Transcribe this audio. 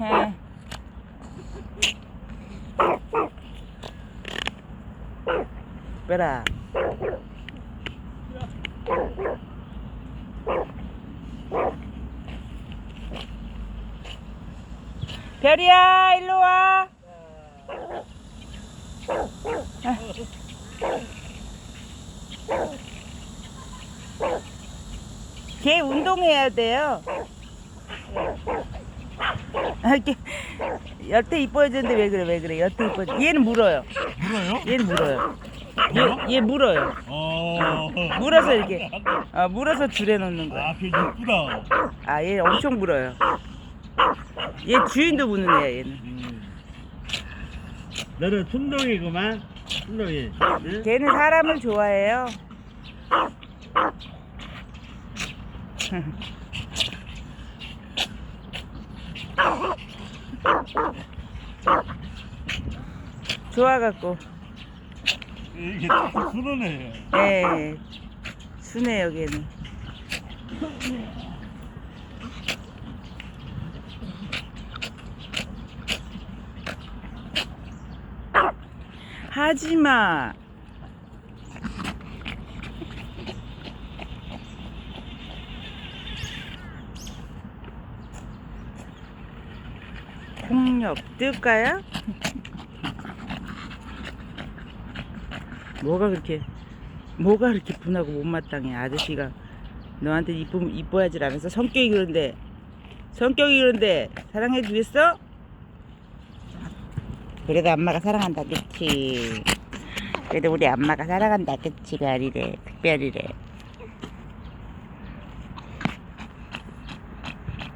해. 빼라. 별이야, 일로 와. 걔 운동해야 돼요. 아, 이렇게 여태 이뻐해줬는데 왜 그래 왜 그래 여태 이뻐 얘는 물어요 물어요? 얘는 물어요 물어? 얘, 얘 물어요 어. 물어서 이렇게 어, 물어서 줄에 놓는 거야 아, 걔 이쁘다. 아 얘 엄청 물어요 얘 주인도 무는 애야 얘는 음. 너는 순둥이구만. 순둥이. 응? 걔는 사람을 좋아해요 좋아갖고 이게 딱 순하네. 예 순해요 걔는 하지마 폭력 뜰까요? 뭐가 그렇게 뭐가 그렇게 분하고 못마땅해 아저씨가. 너한테 이쁘, 이뻐하질 않아서 성격이 그런데 성격이 그런데 사랑해 주겠어? 그래도 엄마가 사랑한다 그치? 그래도 우리 엄마가 사랑한다 그치 별이래 특별이래